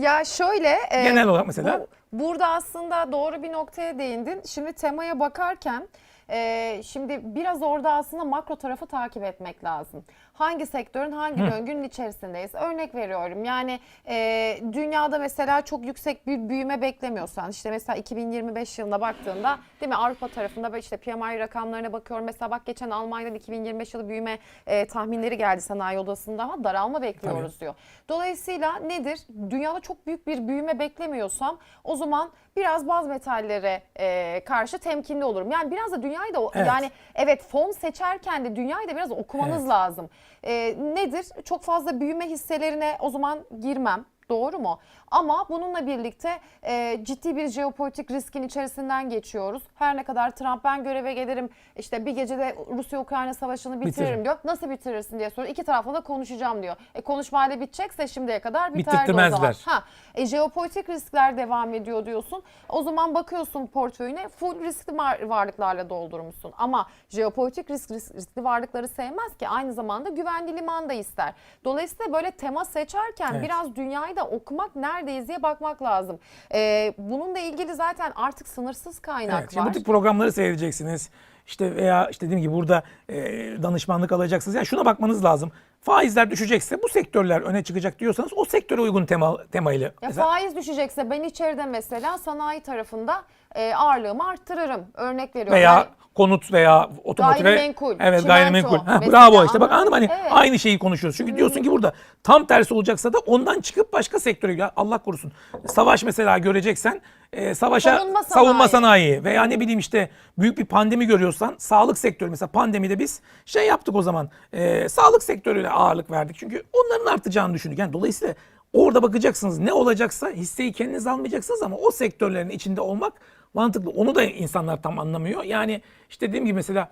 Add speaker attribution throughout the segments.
Speaker 1: Ya şöyle e,
Speaker 2: Genel olarak mesela.
Speaker 1: bu- burada aslında doğru bir noktaya değindin. Şimdi temaya bakarken e, şimdi biraz orada aslında makro tarafı takip etmek lazım. Hangi sektörün hangi döngünün içerisindeyiz? Örnek veriyorum yani e, dünyada mesela çok yüksek bir büyüme beklemiyorsan işte mesela 2025 yılına baktığında değil mi Avrupa tarafında işte PMI rakamlarına bakıyorum. Mesela bak geçen Almanya'dan 2025 yılı büyüme e, tahminleri geldi sanayi odasında ama daralma bekliyoruz diyor. Dolayısıyla nedir? Dünyada çok büyük bir büyüme beklemiyorsam o zaman biraz baz metallere e, karşı temkinli olurum. Yani biraz da dünyayı da
Speaker 2: Evet.
Speaker 1: yani evet fon seçerken de dünyayı da biraz okumanız
Speaker 2: Evet.
Speaker 1: lazım. E, nedir? Çok fazla büyüme hisselerine o zaman girmem. Doğru mu? Ama bununla birlikte e, ciddi bir jeopolitik riskin içerisinden geçiyoruz. Her ne kadar Trump ben göreve gelirim işte bir gecede Rusya-Ukrayna savaşını bitiririm
Speaker 2: Bitiririm.
Speaker 1: diyor. Nasıl bitirirsin diye soruyor. İki tarafla da konuşacağım diyor. E konuşmayla bitecekse şimdiye kadar biterdi o zaman.
Speaker 2: Bitirtmezler.
Speaker 1: Ha, e, jeopolitik riskler devam ediyor diyorsun. O zaman bakıyorsun portföyüne full riskli var- varlıklarla doldurmuşsun. Ama jeopolitik risk, risk- riskli varlıkları sevmez ki aynı zamanda güvenli liman da ister. Dolayısıyla böyle tema seçerken
Speaker 2: Evet.
Speaker 1: biraz dünyayı da okumak neredeyiz diye bakmak lazım. E, bununla ilgili zaten artık sınırsız kaynak
Speaker 2: Evet,
Speaker 1: var.
Speaker 2: bu tip programları seyredeceksiniz. İşte veya işte dediğim gibi burada e, danışmanlık alacaksınız. Yani şuna bakmanız lazım. Faizler düşecekse bu sektörler öne çıkacak diyorsanız o sektöre uygun tema temayla.
Speaker 1: Ya
Speaker 2: Mesela
Speaker 1: faiz düşecekse ben içeride mesela sanayi tarafında e, ağırlığımı arttırırım. Örnek veriyorum.
Speaker 2: veya konut veya otomotive
Speaker 1: Gayrimenkul,
Speaker 2: evet
Speaker 1: çimento
Speaker 2: gayrimenkul. Ha, bravo işte bak
Speaker 1: anladın
Speaker 2: mı? hani
Speaker 1: Evet.
Speaker 2: aynı şeyi konuşuyoruz. Çünkü diyorsun ki burada tam tersi olacaksa da ondan çıkıp başka sektöre ya Allah korusun. Savaş mesela göreceksen e, savaşa
Speaker 1: Savunma
Speaker 2: savunma,
Speaker 1: sanayi.
Speaker 2: sanayi veya ne bileyim işte büyük bir pandemi görüyorsan sağlık sektörü mesela pandemide biz şey yaptık o zaman e, sağlık sektörüne ağırlık verdik. Çünkü onların artacağını düşündük. Yani dolayısıyla orada bakacaksınız ne olacaksa hisseyi kendiniz almayacaksınız ama o sektörlerin içinde olmak mantıklı. Onu da insanlar tam anlamıyor. Yani işte dediğim gibi mesela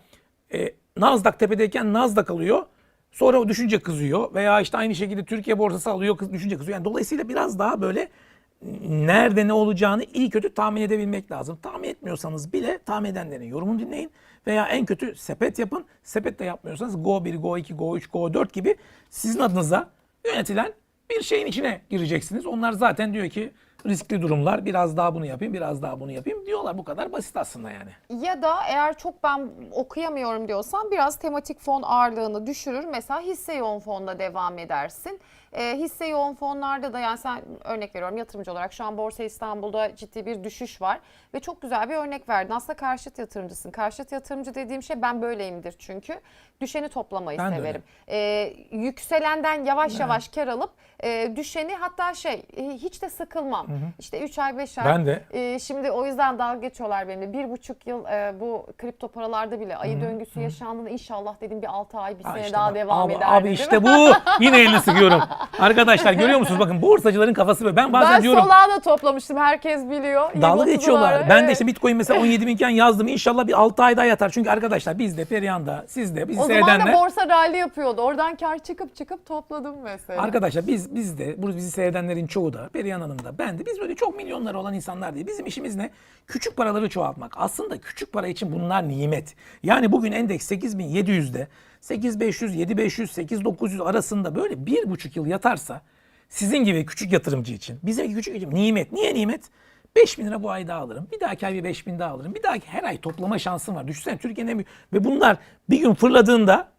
Speaker 2: e, Nasdaq tepedeyken Nasdaq alıyor. Sonra o düşünce kızıyor veya işte aynı şekilde Türkiye borsası alıyor düşünce kızıyor. Yani dolayısıyla biraz daha böyle nerede ne olacağını iyi kötü tahmin edebilmek lazım. Tahmin etmiyorsanız bile tahmin edenlerin yorumunu dinleyin veya en kötü sepet yapın. Sepet de yapmıyorsanız Go 1, Go 2, Go 3, Go 4 gibi sizin adınıza yönetilen bir şeyin içine gireceksiniz. Onlar zaten diyor ki riskli durumlar biraz daha bunu yapayım biraz daha bunu yapayım diyorlar. Bu kadar basit aslında yani.
Speaker 1: Ya da eğer çok ben okuyamıyorum diyorsan biraz tematik fon ağırlığını düşürür. Mesela hisse yoğun fonda devam edersin. E, hisse yoğun fonlarda da yani sen örnek veriyorum yatırımcı olarak şu an Borsa İstanbul'da ciddi bir düşüş var. Ve çok güzel bir örnek verdin. Aslında karşıt yatırımcısın. Karşıt yatırımcı dediğim şey ben böyleyimdir çünkü. Düşeni toplamayı
Speaker 2: Ben
Speaker 1: severim. E, yükselenden yavaş yavaş kar alıp e, düşeni hatta şey e, hiç de sıkılmam. İşte 3 ay 5 ay.
Speaker 2: Ben de.
Speaker 1: Ee, şimdi o yüzden dalga geçiyorlar benimle. Bir buçuk yıl e, bu kripto paralarda bile ayı döngüsü yaşandığında inşallah dedim bir 6 ay bir
Speaker 2: Ha
Speaker 1: sene
Speaker 2: işte
Speaker 1: daha
Speaker 2: bak,
Speaker 1: devam
Speaker 2: abi,
Speaker 1: eder
Speaker 2: Abi işte bu yine elini sıkıyorum. Arkadaşlar görüyor musunuz bakın borsacıların kafası böyle. Ben bazen
Speaker 1: ben
Speaker 2: diyorum
Speaker 1: Solana toplamıştım herkes biliyor.
Speaker 2: Dalga
Speaker 1: 20-30'lar.
Speaker 2: geçiyorlar. Ben de
Speaker 1: Evet.
Speaker 2: işte Bitcoin mesela 17 binken yazdım. İnşallah bir 6 ay daha yatar. Çünkü arkadaşlar biz de Perihan'da siz de bizi
Speaker 1: o zaman da
Speaker 2: seyredenler.
Speaker 1: borsa rally yapıyordu. Oradan kar çıkıp çıkıp topladım mesela.
Speaker 2: Arkadaşlar biz biz de bu bizi seyredenlerin çoğu da Perihan Hanım da ben de biz böyle çok milyonları olan insanlar değil. Bizim işimiz ne? Küçük paraları çoğaltmak. Aslında küçük para için bunlar nimet. Yani bugün endeks 8700'de 8500, 7500, 8900 arasında böyle bir buçuk yıl yatarsa sizin gibi küçük yatırımcı için bizim küçük yatırımcı nimet. Niye nimet? 5 bin lira bu ay daha alırım. Bir dahaki ay bir 5 bin daha alırım. Bir dahaki her ay toplama şansım var. Düşünsene Türkiye'nin en büyük. Ve bunlar bir gün fırladığında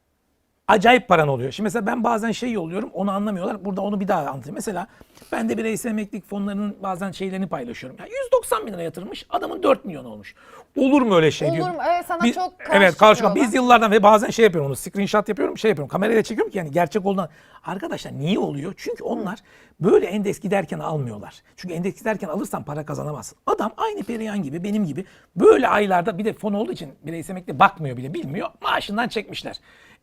Speaker 2: acayip paran oluyor. Şimdi mesela ben bazen şey yolluyorum onu anlamıyorlar. Burada onu bir daha anlatayım. Mesela ben de bireysel emeklilik fonlarının bazen şeylerini paylaşıyorum. Ya 190 bin lira yatırmış adamın 4 milyon olmuş. Olur mu öyle şey
Speaker 1: Olur mu? Evet, sana çok karşı
Speaker 2: Evet karşı
Speaker 1: çıkıyorlar.
Speaker 2: Biz yıllardan ve bazen şey yapıyorum onu screenshot yapıyorum şey yapıyorum kamerayla çekiyorum ki yani gerçek olduğundan. Arkadaşlar niye oluyor? Çünkü onlar böyle endeks giderken almıyorlar. Çünkü endeks giderken alırsan para kazanamazsın. Adam aynı Perihan gibi benim gibi böyle aylarda bir de fon olduğu için bireysel emekli bakmıyor bile bilmiyor. Maaşından çekmişler.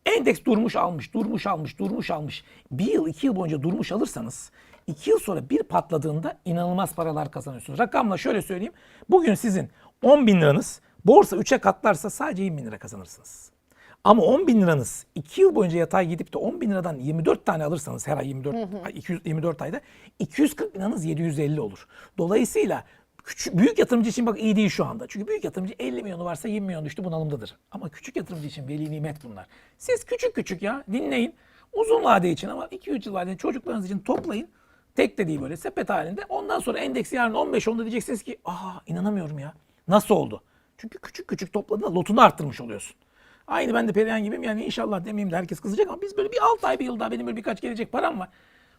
Speaker 2: Endeks durmuş almış, durmuş almış, durmuş almış. Bir yıl, iki yıl boyunca durmuş alırsanız iki yıl sonra bir patladığında inanılmaz paralar kazanıyorsunuz. Rakamla şöyle söyleyeyim. Bugün sizin 10 bin liranız borsa 3'e katlarsa sadece 20 bin lira kazanırsınız. Ama 10 bin liranız 2 yıl boyunca yatay gidip de 10 bin liradan 24 tane alırsanız her ay 24, ay 224 ayda 240 bin liranız 750 olur. Dolayısıyla küçük, büyük yatırımcı için bak iyi değil şu anda. Çünkü büyük yatırımcı 50 milyonu varsa 20 milyon düştü bunalımdadır. Ama küçük yatırımcı için veli nimet bunlar. Siz küçük küçük ya dinleyin. Uzun vade için ama 2-3 yıl vadeli çocuklarınız için toplayın. Tek de değil böyle sepet halinde. Ondan sonra endeks yarın 15-10'da diyeceksiniz ki aa inanamıyorum ya. Nasıl oldu? Çünkü küçük küçük topladığında lotunu arttırmış oluyorsun. Aynı ben de Perihan gibiyim yani inşallah demeyeyim de herkes kızacak ama biz böyle bir 6 ay bir yıl daha benim böyle birkaç gelecek param var.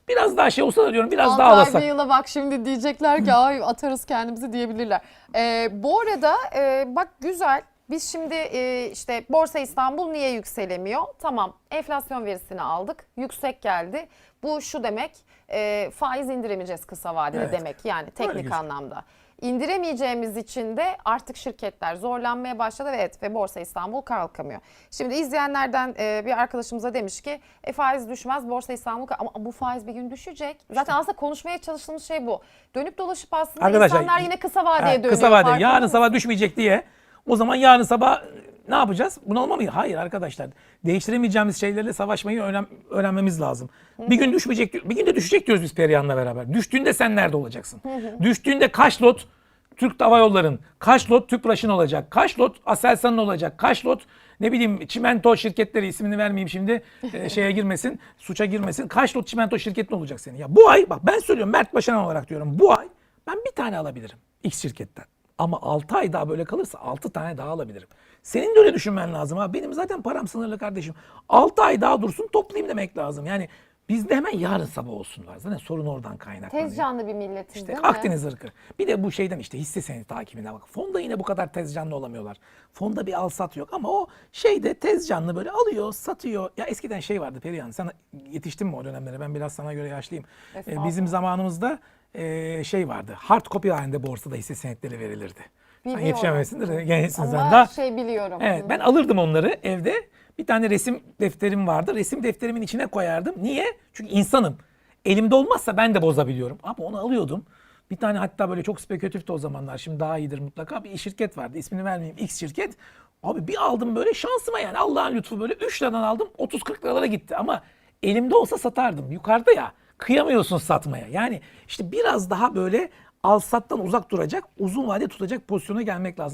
Speaker 2: Biraz daha şey olsa da diyorum biraz daha
Speaker 1: ay
Speaker 2: alasak.
Speaker 1: yıla bak şimdi diyecekler ki ay atarız kendimizi diyebilirler. Ee, bu arada e, bak güzel biz şimdi e, işte Borsa İstanbul niye yükselemiyor? Tamam enflasyon verisini aldık yüksek geldi. Bu şu demek e, faiz indiremeyeceğiz kısa vadede
Speaker 2: Evet.
Speaker 1: demek yani teknik anlamda. İndiremeyeceğimiz için de artık şirketler zorlanmaya başladı ve evet ve Borsa İstanbul kalkamıyor. Şimdi izleyenlerden e, bir arkadaşımıza demiş ki e, faiz düşmez Borsa İstanbul ama bu faiz bir gün düşecek. Zaten aslında konuşmaya çalıştığımız şey bu. Dönüp dolaşıp aslında
Speaker 2: Arkadaşlar,
Speaker 1: insanlar yine kısa vadeye
Speaker 2: Ha,
Speaker 1: dönüyor.
Speaker 2: Kısa vade yarın sabah düşmeyecek diye. O zaman yarın sabah ne yapacağız? Bunalma mı? Hayır arkadaşlar. Değiştiremeyeceğimiz şeylerle savaşmayı öğren, öğrenmemiz lazım. Bir gün düşmeyecek, bir gün de düşecek diyoruz biz Perihan'la beraber. Düştüğünde sen nerede olacaksın? Düştüğünde kaç lot Türk Hava Yolları'nın, kaç lot Tüpraş'ın olacak, kaç lot Aselsan'ın olacak, kaç lot ne bileyim çimento şirketleri ismini vermeyeyim şimdi e, şeye girmesin, suça girmesin. Kaç lot çimento şirketin olacak senin? Ya bu ay bak ben söylüyorum Mert Başaran olarak diyorum. Bu ay ben bir tane alabilirim X şirketten. Ama 6 ay daha böyle kalırsa 6 tane daha alabilirim. Senin de öyle düşünmen lazım ha. Benim zaten param sınırlı kardeşim. 6 ay daha dursun toplayayım demek lazım. Yani bizde hemen yarın sabah olsun var. Zaten sorun oradan kaynaklanıyor.
Speaker 1: Tez canlı bir milletiz
Speaker 2: İşte
Speaker 1: değil mi?
Speaker 2: Akdeniz ırkı. Bir de bu şeyden işte hisse senedi takibine bak. Fonda yine bu kadar tez canlı olamıyorlar. Fonda bir al sat yok ama o şeyde tez canlı böyle alıyor, satıyor. Ya eskiden şey vardı Perihan. Sen yetiştin mi o dönemlere? Ben biraz sana göre yaşlıyım. Ee, bizim zamanımızda e, şey vardı. Hard copy halinde borsada hisse senetleri verilirdi. Sen
Speaker 1: Biliyorum.
Speaker 2: yetişemezsindir. Gençsin sen daha.
Speaker 1: şey biliyorum.
Speaker 2: Evet ben alırdım onları evde. Bir tane resim defterim vardı. Resim defterimin içine koyardım. Niye? Çünkü insanım. Elimde olmazsa ben de bozabiliyorum. Ama onu alıyordum. Bir tane hatta böyle çok spekülatifti o zamanlar. Şimdi daha iyidir mutlaka. Bir şirket vardı. İsmini vermeyeyim. X şirket. Abi bir aldım böyle şansıma yani Allah'ın lütfu böyle 3 liradan aldım 30-40 liralara gitti. Ama elimde olsa satardım. Yukarıda ya kıyamıyorsun satmaya. Yani işte biraz daha böyle al sattan uzak duracak uzun vade tutacak pozisyona gelmek lazım.